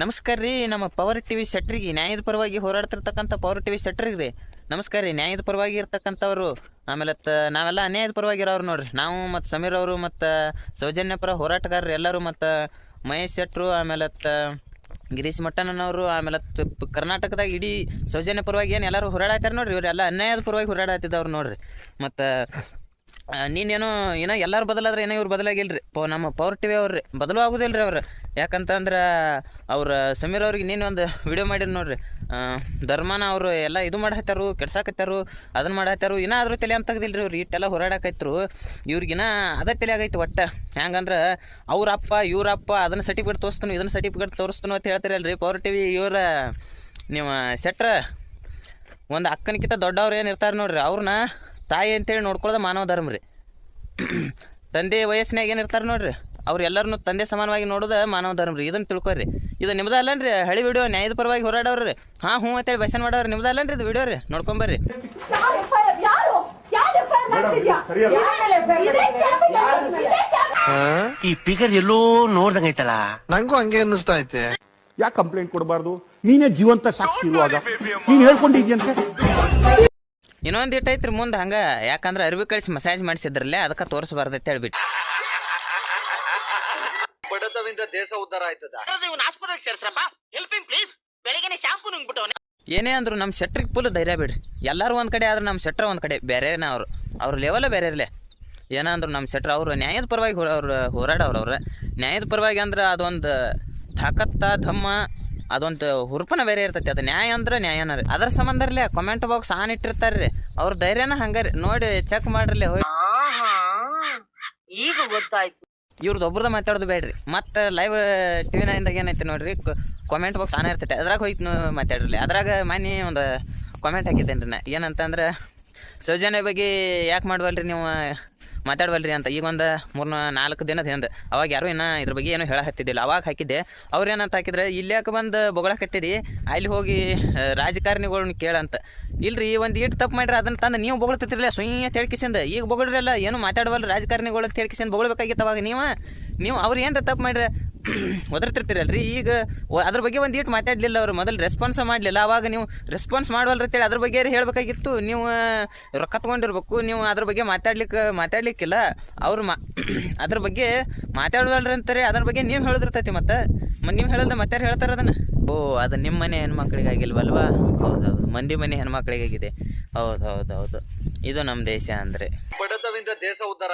ನಮಸ್ಕಾರ ರೀ, ನಮ್ಮ ಪವರ್ ಟಿ ವಿ ಶೆಟ್ರಿಗೆ ನ್ಯಾಯದ ಪರವಾಗಿ ಹೋರಾಡ್ತಿರ್ತಕ್ಕಂಥ ಪವರ್ ಟಿವಿ ಶೆಟ್ರಿಗೆ ರೀ. ನಮಸ್ಕಾರ ರೀ, ನ್ಯಾಯದ ಪರವಾಗಿ ಇರ್ತಕ್ಕಂಥವ್ರು. ಆಮೇಲೆ ನಾವೆಲ್ಲ ಅನ್ಯಾಯದ ಪರವಾಗಿ ಇರೋರು ನೋಡ್ರಿ. ನಾವು ಮತ್ತು ಸಮೀರ್ ಅವರು ಮತ್ತು ಸೌಜನ್ಯ ಪರ ಹೋರಾಟಗಾರರು ಎಲ್ಲರೂ ಮತ್ತು ಮಹೇಶ್ ಶೆಟ್ರು, ಆಮೇಲೆ ಗಿರೀಶ್ ಮಟ್ಟಣ್ಣನವರು, ಆಮೇಲೆ ಕರ್ನಾಟಕದಾಗ ಇಡೀ ಸೌಜನ್ಯ ಪರವಾಗಿ ಏನು ಎಲ್ಲರೂ ಹೋರಾಡತ್ತಾರ ನೋಡ್ರಿ. ಇವರೆಲ್ಲ ಅನ್ಯಾಯದ ಪರವಾಗಿ ಹೋರಾಡತ್ತಿದ್ದವ್ರು ನೋಡ್ರಿ. ಮತ್ತು ನೀನೇನೋ, ಏನೋ ಎಲ್ಲರೂ ಬದಲಾದ್ರೆ ಏನೋ ಇವ್ರು ಬದಲಾಗಿಲ್ರಿ. ಪೋ, ನಮ್ಮ ಪವರ್ ಟಿವಿ ಅವ್ರಿ ಬದಲು ಆಗುದಿಲ್ಲ ರೀ ಅವ್ರು. ಯಾಕಂತಂದ್ರೆ, ಅವ್ರ ಸಮೀರ್ ಅವ್ರಿಗೆ ನೀನು ಒಂದು ವಿಡಿಯೋ ಮಾಡಿರಿ ನೋಡ್ರಿ. ಧರ್ಮನ ಅವರು ಎಲ್ಲ ಇದು ಮಾಡಾಕತ್ತಾರು, ಕೆಡ್ಸಾಕತ್ತಾರು ಅದನ್ನ ಮಾಡಾಕತ್ತಾರು, ಇನ್ನೂ ಅದ್ರ ತಲೆ ಅಂತ ರೀ ಅವ್ರು. ಇಟ್ಟೆಲ್ಲ ಹೋರಾಡಕೈತ್ರು. ಇವ್ರಿಗಿನ ಅದೇ ತಲೆ ಆಗೈತೆ ಒಟ್ಟು. ಅವ್ರ ಅಪ್ಪ, ಇವ್ರ ಅಪ್ಪ ಅದನ್ನ ಸರ್ಟಿಫಿಕೇಟ್ ತೋರಿಸ್ತಾನು ಇದನ್ನ ಸರ್ಟಿಫಿಕೇಟ್ ತೋರಿಸ್ತಾನು ಅಂತ ಹೇಳ್ತಾರಲ್ರಿ. ಪವರ್ ಟಿವಿ ಇವರ, ನೀವು ಸೆಟ್ರ ಒಂದು ಅಕ್ಕನಕ್ಕಿಂತ ದೊಡ್ಡವ್ರು ಏನು ಇರ್ತಾರೆ ನೋಡ್ರಿ. ಅವ್ರನ್ನ ತಾಯಿ ಅಂತೇಳಿ ನೋಡ್ಕೊಳ್ಳೋದು ಮಾನವ ಧರ್ಮ ರೀ. ತಂದೆ ವಯಸ್ಸಿನಾಗ ಏನಿರ್ತಾರೆ ನೋಡ್ರಿ ಅವ್ರು ಎಲ್ಲರನ್ನು ತಂದೆ ಸಮಾನವಾಗಿ ನೋಡೋದು ಮಾನವ ಧರ್ಮ ರೀ. ಇದನ್ನು ತಿಳ್ಕೊರಿ. ಇದು ನಿಮ್ದು ಅಲ್ಲನ್ರಿ ಹಳಿ ವಿಡಿಯೋ ನ್ಯಾಯದ ಪರವಾಗಿ ಹೋರಾಡೋರು ರೀ. ಹಾಂ ಹ್ಞೂ ಅಂತೇಳಿ ಬಸನ್ ಮಾಡೋರು ನಿಮ್ದು ಅಲ್ಲನ್ರಿ ಇದು ವಿಡಿಯೋ ರೀ. ನೋಡ್ಕೊಂಬರ್ರಿ. ಈ ಪಿಗರ್ ಎಲ್ಲೋ ನೋಡ್ದಂಗೈತಲ್ಲ. ನಂಗೂ ಹಂಗೆ ಅನ್ನಿಸ್ತಾ ಐತೆ. ಯಾಕೆ ಕಂಪ್ಲೇಂಟ್ ಕೊಡಬಾರ್ದು? ನೀನೇ ಜೀವಂತ ಸಾಕ್ಷಿ ಇರುವಾಗ. ನೀನ್ ಹೇಳ್ಕೊಂಡಿದ್ಯಂತೆ? ಇನ್ನೊಂದು ಇಟ್ಟೈತ್ರಿ ಮುಂದೆ ಹಂಗೆ. ಯಾಕಂದ್ರೆ ಅರಿವಿ ಕಳಿಸಿ ಮಸಾಜ್ ಮಾಡಿಸಿದ್ರಲ್ಲೇ ಅದಕ್ಕೆ ತೋರಿಸಬಾರ್ದೈತೆ ಅಂತ ಹೇಳ್ಬಿಟ್ಟು. ಬಡತವಿಂದ ದೇಶ ಉದ್ಧಾರ ಆಯ್ತದ? ಇವ್ನ ಆಸ್ಪತ್ರೆಗೆ ಸೇರ್ಸ್ರಪ್ಪ. ಹೆಲ್ಪ್ ಹಿಮ್ ಪ್ಲೀಸ್ ಬೆಳಿಗ್ಗೆನೆ ಶಾಂಪು ನುಂಗ್ಬಿಟ್ಟವನೆ ಏನೇ ಅಂದ್ರು ನಮ್ಮ ಶೆಟ್ರಿಗೆ ಫುಲ್ ಧೈರ್ಯ ಬಿಡ್ರಿ. ಎಲ್ಲರೂ ಒಂದ್ ಕಡೆ ಆದ್ರೆ ನಮ್ಮ ಶೆಟ್ರ ಒಂದ್ ಕಡೆ. ಬೇರೆನೇ ಅವರು. ಅವ್ರ ಲೆವೆಲ್ ಬೇರೆ ಇರಲಿ. ಏನಂದ್ರು ನಮ್ಮ ಶೆಟ್ರ ಅವರು ನ್ಯಾಯದ ಪರವಾಗಿ ಅವ್ರು ಹೋರಾಡವ್ರು ಅವ್ರು. ನ್ಯಾಯದ ಪರವಾಗಿ ಅಂದ್ರೆ ಅದೊಂದು ತಾಕತ್ತ ಧಮ್ಮ. ಅದೊಂದು ಹುರುಪನ ಬೇರೆ ಇರ್ತೈತಿ ಅದು ನ್ಯಾಯ ಅಂದ್ರೆ ನ್ಯಾಯನ ರೀ. ಅದ್ರ ಸಂಬಂಧರ್ಲೆ ಕಮೆಂಟ್ ಬಾಕ್ಸ್ ಆನ್ ಇಟ್ಟಿರ್ತಾರೆ ರೀ. ಅವ್ರ ಧೈರ್ಯನ ಹಂಗಾರಿ ರೀ. ನೋಡಿ ಚೆಕ್ ಮಾಡ್ರಲ್ಲೇ ಹೋಗಿ ಈಗ ಗೊತ್ತಾಯ್ತು. ಇವ್ರದ್ದು ಒಬ್ರದ ಮಾತಾಡೋದು ಬೇಡ್ರಿ. ಮತ್ತೆ ಲೈವ್ ಟಿವಿ ವಿ ನೈನ್ದಾಗ ಏನೈತಿ ನೋಡ್ರಿ ಕಾಮೆಂಟ್ ಬಾಕ್ಸ್ ಆನ್ ಇರ್ತೈತೆ. ಅದ್ರಾಗ ಹೋಯ್ತು ಮಾತಾಡ್ರಿ ಅದ್ರಾಗ ಮನೆ ಒಂದು ಕಾಮೆಂಟ್ ಹಾಕಿದ್ದೇನೆ ರೀ ನಾ. ಏನಂತಂದ್ರೆ ಸೌಜನ್ಯ ಬಗ್ಗೆ ಯಾಕೆ ಮಾಡ್ವಲ್ರಿ ನೀವು? ಮಾತಾಡ್ವಲ್ರಿ ಅಂತ. ಈಗ ಒಂದು ಮೂರು ನಾಲ್ಕು ದಿನದ ಹಿಂದೆ. ಅವಾಗ ಯಾರು ಇನ್ನೂ ಇದ್ರ ಬಗ್ಗೆ ಏನೂ ಹೇಳಕತ್ತಿದ್ದಿಲ್ಲ ಅವಾಗ ಹಾಕಿದ್ದೆ. ಅವ್ರು ಏನಂತ ಹಾಕಿದ್ರೆ ಇಲ್ಲಿ ಯಾಕೆ ಬಂದು ಬೊಗಳಕತ್ತಿದಿ ಅಲ್ಲಿ ಹೋಗಿ ರಾಜಕಾರಣಿಗಳ್ನ ಕೇಳಂತ ಇಲ್ರಿ, ಒಂದು ಈಟ್ ತಪ್ಪು ಮಾಡ್ರಿ, ಅದನ್ನ ತಂದು ನೀವು ಬೊಗಳ್ತಿರ್ಲಿಲ್ಲ ಸುಯ್ಯ ತೇಳ್ಕಿಸಿಂದ ಈಗ ಬೊಗಳ್ರಲ್ಲ, ಏನು ಮಾತಾಡವಲ್ಲ ರಾಜಕಾರಣಿಗಳು ತೇಳ್ಕಿಸಿಂದ ಬೊಗಳ್ಬೇಕಾಗಿತ್ತು ಅವಾಗ ನೀವು? ನೀವು ಅವ್ರು ಏನ್ರ ತಪ್ಪು ಮಾಡ್ರೆ? ಒದರ್ತಿರ್ತೀರಲ್ರಿ? ಈಗ ಅದ್ರ ಬಗ್ಗೆ ಒಂದು ಈಟ್ ಮಾತಾಡಲಿಲ್ಲ ಅವರು. ಮೊದಲು ರೆಸ್ಪಾನ್ಸ್ ಮಾಡಲಿಲ್ಲ. ಅವಾಗ ನೀವು ರೆಸ್ಪಾನ್ಸ್ ಮಾಡವಲ್ರಿ ಅಂತೇಳಿ ಅದ್ರ ಬಗ್ಗೆ ಹೇಳಬೇಕಾಗಿತ್ತು? ನೀವು ರೊಕ್ಕ ತೊಗೊಂಡಿರ್ಬೇಕು. ನೀವು ಅದ್ರ ಬಗ್ಗೆ ಮಾತಾಡ್ಲಿಕ್ಕೆ ಮಾತಾಡ್ಲಿಕ್ಕಿಲ್ಲ. ಅವ್ರು ಮಾ ಅದ್ರ ಬಗ್ಗೆ ಮಾತಾಡವಲ್ರಿ ಅಂತಾರೆ. ಅದ್ರ ಬಗ್ಗೆ ನೀವು ಹೇಳಿದಿರ್ತೈತಿ ಮತ್ತೆ? ಮ ನೀವು ಹೇಳಿದ್ರೆ ಮತ್ತೆ ಹೇಳ್ತಾರೆ ಅದನ್ನು? ಓ ಅದು ನಿಮ್ಮ ಮನೆ ಹೆಣ್ಮಕ್ಳಿಗಾಗಿಲ್ವಲ್ವಾ? ಹೌದೌದು. ಮಂದಿ ಮನೆ ಹೆಣ್ಮಕ್ಳಿಗಾಗಿದೆ. ಹೌದು ಹೌದು ಹೌದು ಇದು ನಮ್ಮ ದೇಶ ಅಂದರೆ. ಬಡತವಿಂದ ದೇಶ ಉದ್ಧಾರ